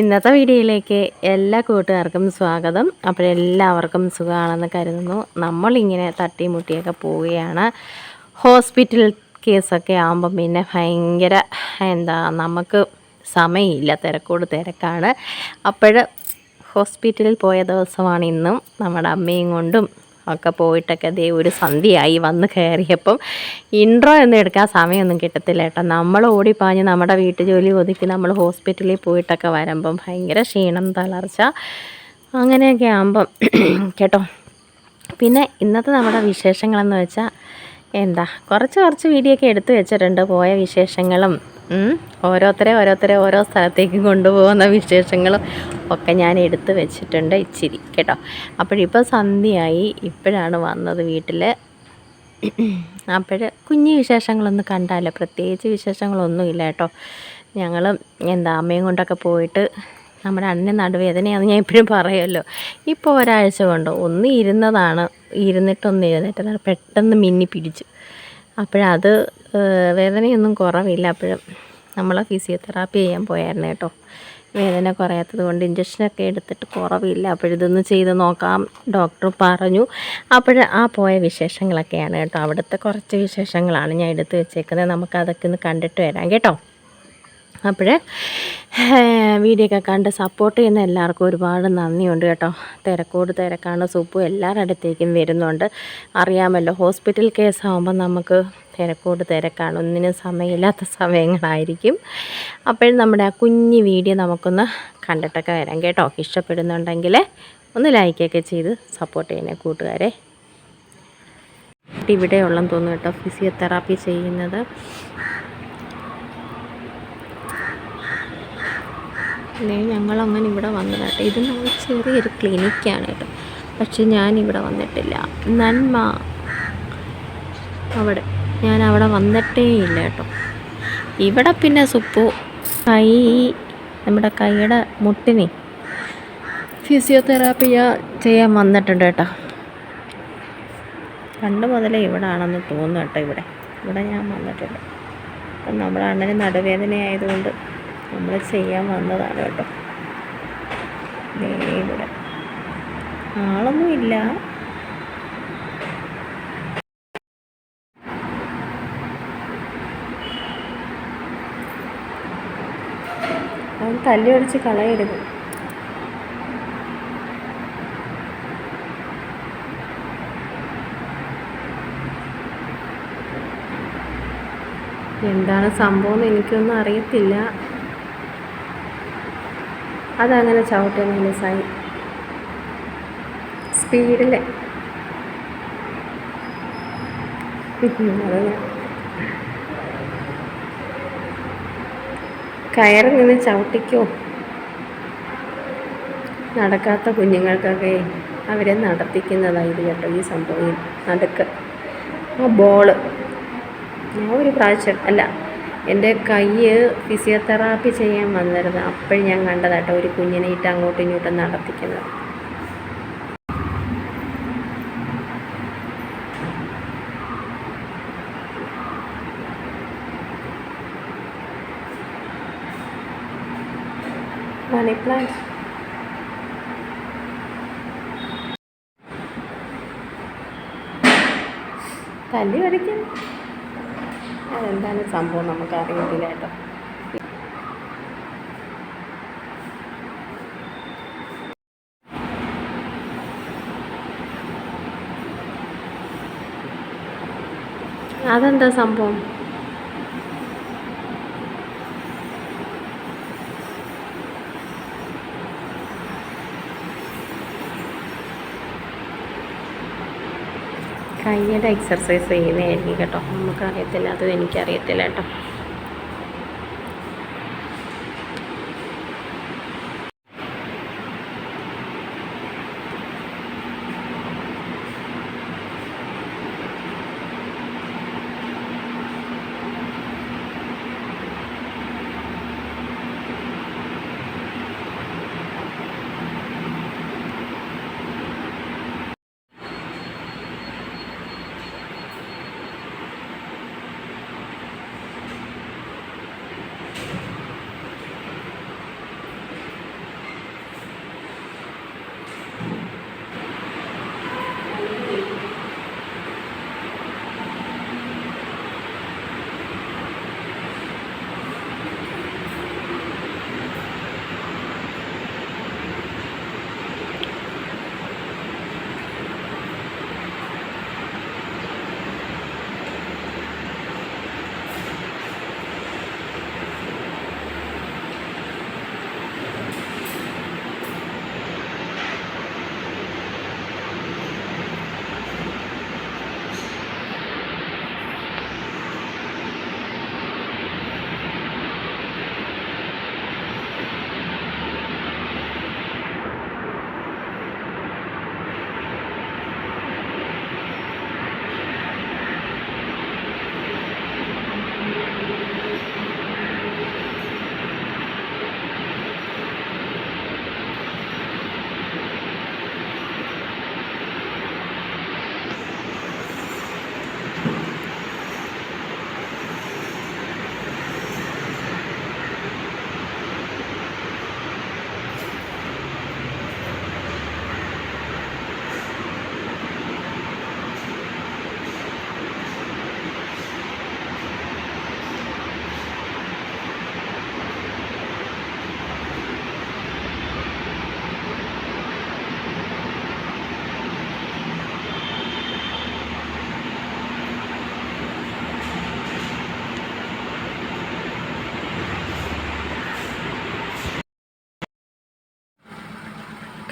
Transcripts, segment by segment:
ഇന്നത്തെ വീഡിയോയിലേക്ക് എല്ലാ കൂട്ടുകാർക്കും സ്വാഗതം. അപ്പോൾ എല്ലാവർക്കും സുഖമാണെന്ന് കരുതുന്നു. നമ്മളിങ്ങനെ തട്ടിമുട്ടിയൊക്കെ പോവുകയാണ്. ഹോസ്പിറ്റൽ കേസൊക്കെ ആകുമ്പം പിന്നെ ഭയങ്കര എന്താ നമുക്ക് സമയമില്ല. തിരക്കോട് തിരക്കാണ്. അപ്പോൾ ഹോസ്പിറ്റലിൽ പോയ ദിവസമാണ് ഇന്നും. നമ്മുടെ അമ്മയും കൊണ്ടും ഒക്കെ പോയിട്ടൊക്കെ ദേ ഒരു സന്ധ്യയായി വന്ന് കയറിയപ്പം ഇൻട്രോ എന്ന് എടുക്കാൻ സമയമൊന്നും കിട്ടത്തില്ല കേട്ടോ. നമ്മൾ ഓടിപ്പാഞ്ഞ് നമ്മുടെ വീട്ടു ജോലി ഒതുക്കി നമ്മൾ ഹോസ്പിറ്റലിൽ പോയിട്ടൊക്കെ വരുമ്പം ഭയങ്കര ക്ഷീണം തളർച്ച അങ്ങനെയൊക്കെ ആകുമ്പം കേട്ടോ. പിന്നെ ഇന്നത്തെ നമ്മുടെ വിശേഷങ്ങളെന്ന് വെച്ചാൽ എന്താ കുറച്ച് കുറച്ച് വീഡിയോ ഒക്കെ എടുത്തു വെച്ചിട്ടുണ്ട്. പോയ വിശേഷങ്ങളും ഓരോരുത്തരെ ഓരോരുത്തരെ ഓരോ സ്ഥലത്തേക്ക് കൊണ്ടുപോകുന്ന വിശേഷങ്ങളും ഒക്കെ ഞാൻ എടുത്തു വെച്ചിട്ടുണ്ട് ഇച്ചിരി കേട്ടോ. അപ്പോഴിപ്പോൾ സന്ധ്യയായി. ഇപ്പോഴാണ് വന്നത് വീട്ടിൽ അപ്പോൾ കുഞ്ഞു വിശേഷങ്ങളൊന്നും കണ്ടാലോ? പ്രത്യേകിച്ച് വിശേഷങ്ങളൊന്നും ഇല്ല കേട്ടോ. ഞങ്ങൾ എന്താ അമ്മയും കൊണ്ടൊക്കെ പോയിട്ട് നമ്മുടെ അണ്ണന് നടുവേദനയാണെന്ന് ഞാൻ എപ്പോഴും പറയുമല്ലോ. ഇപ്പോൾ ഒരാഴ്ച കൊണ്ട് ഒന്ന് ഇരുന്നതാണ്. ഇരുന്നിട്ടൊന്ന് എഴുന്നേറ്റതാണ്. പെട്ടെന്ന് മിന്നി പിടിച്ചു. അപ്പോഴത് വേദനയൊന്നും കുറവില്ല. അപ്പോഴും നമ്മൾ ഫിസിയോതെറാപ്പി ചെയ്യാൻ പോയായിരുന്നു കേട്ടോ. വേദന കുറയാത്തത് കൊണ്ട് ഇഞ്ചക്ഷനൊക്കെ എടുത്തിട്ട് കുറവില്ല. അപ്പോഴിതൊന്ന് ചെയ്ത് നോക്കാം. ഡോക്ടർ പറഞ്ഞു. അപ്പോൾ ആ പോയ വിശേഷങ്ങളൊക്കെയാണ് കേട്ടോ. അവിടുത്തെ കുറച്ച് വിശേഷങ്ങളാണ് ഞാൻ എടുത്ത് വെച്ചേക്കുന്നത്. നമുക്കതൊക്കെ ഒന്ന് കണ്ടിട്ട് വരാം കേട്ടോ. അപ്പോൾ വീഡിയോ ഒക്കെ കണ്ട് സപ്പോർട്ട് ചെയ്യുന്ന എല്ലാവർക്കും ഒരുപാട് നന്ദിയുണ്ട് കേട്ടോ. തിരക്കോട് തിരക്കാണ്. സൂപ്പും എല്ലാവരുടെ അടുത്തേക്കും വരുന്നുണ്ട്. അറിയാമല്ലോ ഹോസ്പിറ്റൽ കേസാകുമ്പോൾ നമുക്ക് തിരക്കോട് തിരക്കാണ്. ഒന്നിനും സമയമില്ലാത്ത സമയങ്ങളായിരിക്കും. അപ്പോഴും നമ്മുടെ ആ കുഞ്ഞ് വീഡിയോ നമുക്കൊന്ന് കണ്ടിട്ടൊക്കെ വരാം കേട്ടോ. ഇഷ്ടപ്പെടുന്നുണ്ടെങ്കിൽ ഒന്ന് ലൈക്കൊക്കെ ചെയ്ത് സപ്പോർട്ട് ചെയ്യണേ കൂട്ടുകാരെ. ഇവിടെയുള്ളെന്ന് തോന്നുന്നു കേട്ടോ ഫിസിയോതെറാപ്പി ചെയ്യുന്നത്. പിന്നെ ഞങ്ങളങ്ങനെ ഇവിടെ വന്നതാട്ടെ. ഇത് നമ്മൾ ചെറിയൊരു ക്ലിനിക്കാണ് കേട്ടോ. പക്ഷെ ഞാനിവിടെ വന്നിട്ടില്ല. നന്മ അവിടെ ഞാൻ അവിടെ വന്നിട്ടേ ഇല്ല കേട്ടോ. ഇവിടെ പിന്നെ സുപ്പു കൈ നമ്മുടെ കൈയുടെ മുട്ടിനെ ഫിസിയോതെറാപ്പി ചെയ്യാൻ വന്നിട്ടുണ്ട് കേട്ടോ. പണ്ട് മുതലേ ഇവിടെ ആണെന്ന് തോന്നുന്നു കേട്ടോ ഇവിടെ. ഇവിടെ ഞാൻ വന്നിട്ടുണ്ട്. അപ്പം നമ്മുടെ അണ്ണന് നടുവേദന ആയതുകൊണ്ട് നമ്മൾ ചെയ്യാൻ വന്നതാണ് കേട്ടോ. ഇവിടെ. ആളൊന്നും ഇല്ല. തല്ലി ഒടിച്ച് കളയരുത്. എന്താണ് സംഭവം എന്ന് എനിക്കൊന്നും അറിയത്തില്ല. അതങ്ങനെ ചവിട്ടി മിനിസായി സ്പീഡിൽ കയറി നിന്ന് ചവിട്ടിക്കോ. നടക്കാത്ത കുഞ്ഞുങ്ങൾക്കൊക്കെ അവരെ നടത്തിക്കുന്നതായിരുന്നു കേട്ടോ ഈ സംഭവം. നടക്ക്. ആ ബോൾ ഞാൻ ഒരു പ്രാവശ്യം അല്ല എന്റെ കൈ ഫിസിയോതെറാപ്പി ചെയ്യാൻ വന്നിരുന്നു. അപ്പോഴും ഞാൻ കണ്ടതാട്ടോ ഒരു കുഞ്ഞിനെ ഇട്ട് അങ്ങോട്ടും ഇങ്ങോട്ടും നടത്തിക്കുന്നത്. മണി പ്ലാന്റ് തല്ലി വരയ്ക്കും അതെന്താണ് സംഭവം നമുക്ക് അറിയത്തില്ല കേട്ടോ. അതെന്താ സംഭവം? കൈയുടെ എക്സർസൈസ് ചെയ്യുന്നതായിരിക്കും കേട്ടോ. നമുക്കറിയത്തില്ല അത് എനിക്കറിയത്തില്ല കേട്ടോ.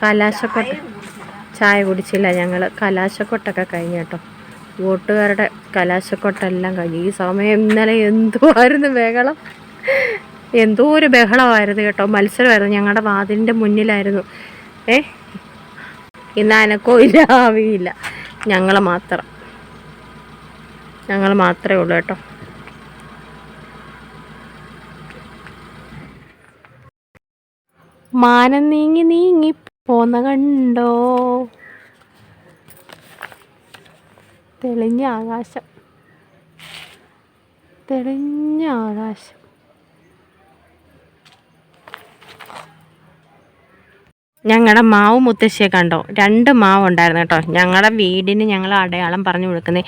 കലാശക്കൊട്ട ചായ കുടിച്ചില്ല ഞങ്ങൾ കലാശക്കൊട്ടൊക്കെ കഴിഞ്ഞു കേട്ടോ. വോട്ടുകാരുടെ കലാശക്കൊട്ടെല്ലാം കഴിഞ്ഞു. ഈ സമയം ഇന്നലെ ആയിരുന്നു ബഹളം? എന്തോ ഒരു ബഹളമായിരുന്നു കേട്ടോ. മത്സരമായിരുന്നു. ഞങ്ങളുടെ വാതിലിന്റെ മുന്നിലായിരുന്നു. ഏ? ഇന്ന് അനക്കോ ഇല്ല ആവിയില്ല ഞങ്ങൾ മാത്രം. ഞങ്ങൾ മാത്രമേ ഉള്ളൂ കേട്ടോ. മാനം നീങ്ങി നീങ്ങി പോന്ന കണ്ടോ? തെളിഞ്ഞ ആകാശം. തെളിഞ്ഞ ആകാശം. ഞങ്ങളുടെ മാവ് മുത്തശ്ശിയെ കണ്ടോ? രണ്ട് മാവ് ഉണ്ടായിരുന്നു കേട്ടോ. ഞങ്ങളുടെ വീടിന് ഞങ്ങൾ അടയാളം പറഞ്ഞു കൊടുക്കുന്നത്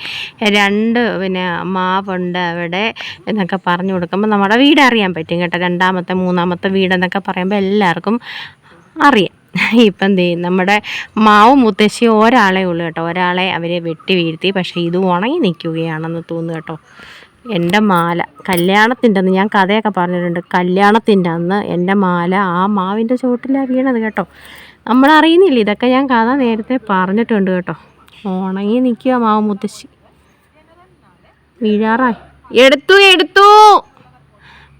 രണ്ട് പിന്നെ മാവുണ്ട് അവിടെ എന്നൊക്കെ പറഞ്ഞു കൊടുക്കുമ്പോൾ നമ്മുടെ വീട് അറിയാൻ പറ്റും കേട്ടോ. രണ്ടാമത്തെ മൂന്നാമത്തെ വീടെന്നൊക്കെ പറയുമ്പോൾ എല്ലാവർക്കും അറിയാം. ഇപ്പം ദേ നമ്മുടെ മാവ് മുത്തശ്ശി ഒരാളെ ഉള്ളൂ കേട്ടോ. ഒരാളെ അവരെ വെട്ടി വീഴ്ത്തി. പക്ഷേ ഇത് ഉണങ്ങി നിൽക്കുകയാണെന്ന് തോന്നുന്നു കേട്ടോ. എന്റെ മാല കല്യാണത്തിന്റെ അന്ന് ഞാൻ കഥയൊക്കെ പറഞ്ഞിട്ടുണ്ട്. കല്യാണത്തിന്റെ അന്ന് എന്റെ മാല ആ മാവിന്റെ ചുവട്ടിലാണ് വീണത് കേട്ടോ. നമ്മൾ അറിയുന്നില്ല. ഇതൊക്കെ ഞാൻ കഥ നേരത്തെ പറഞ്ഞിട്ടുണ്ട് കേട്ടോ. ഉണങ്ങി നിൽക്കുക മാവ് മുത്തശ്ശി. വീഴാറായി. എടുത്തു എടുത്തു.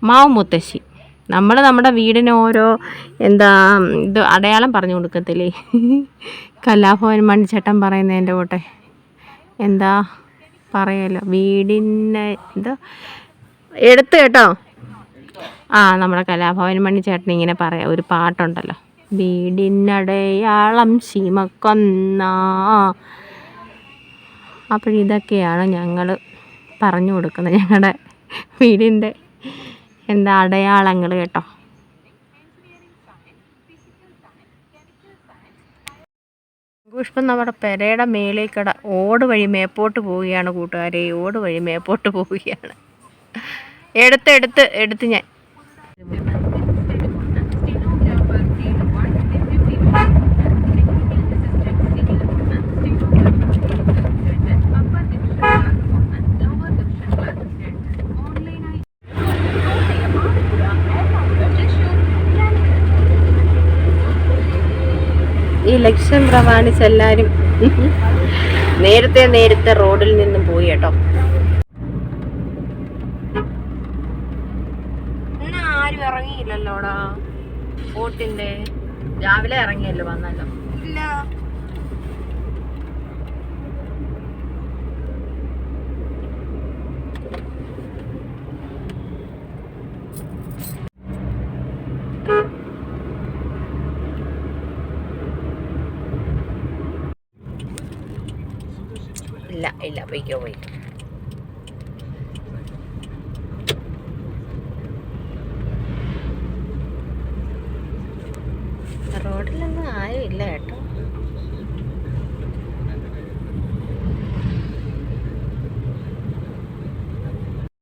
മാവ് മുത്തശ്ശി. നമ്മൾ നമ്മുടെ വീടിന് ഓരോ എന്താ ഇത് അടയാളം പറഞ്ഞു കൊടുക്കത്തില്ലേ? കലാഭവൻ മണിച്ചേട്ടൻ പറയുന്നതിന്റെ കൂട്ടെ എന്താ പറയല്ലോ വീടിന് എന്താ എടുത്ത് കേട്ടോ. ആ നമ്മുടെ കലാഭവൻ മണി ചേട്ടൻ ഇങ്ങനെ പറയാം ഒരു പാട്ടുണ്ടല്ലോ. വീടിനടയാളം ശീമക്കൊന്ന. അപ്പോഴിതൊക്കെയാണ് ഞങ്ങൾ പറഞ്ഞു കൊടുക്കുന്നത് ഞങ്ങളുടെ വീടിന്റെ എന്താ അടയാളങ്ങൾ കേട്ടോ. പുഷ്പം നമ്മുടെ പെരയുടെ മേലേക്കട ഓട് വഴി മേപ്പോട്ട് പോവുകയാണ് കൂട്ടുകാരെ. ഓട് വഴി മേപ്പോട്ട് പോവുകയാണ്. എടുത്ത് എടുത്ത് എടുത്ത് ഞാൻ ഈ ഇലക്ഷൻ പ്രമാണിച്ച് എല്ലാവരും നേരത്തെ നേരത്തെ റോഡിൽ നിന്നും പോയി കേട്ടോ. ആരും ഇറങ്ങിയില്ലല്ലോടാ? ഫോർട്ടിന്റെ രാവിലെ ഇറങ്ങിയല്ലോ വന്നല്ലോ. ഇല്ല. ഇല്ല ഇല്ല പോയിക്കോ പോയിക്കോ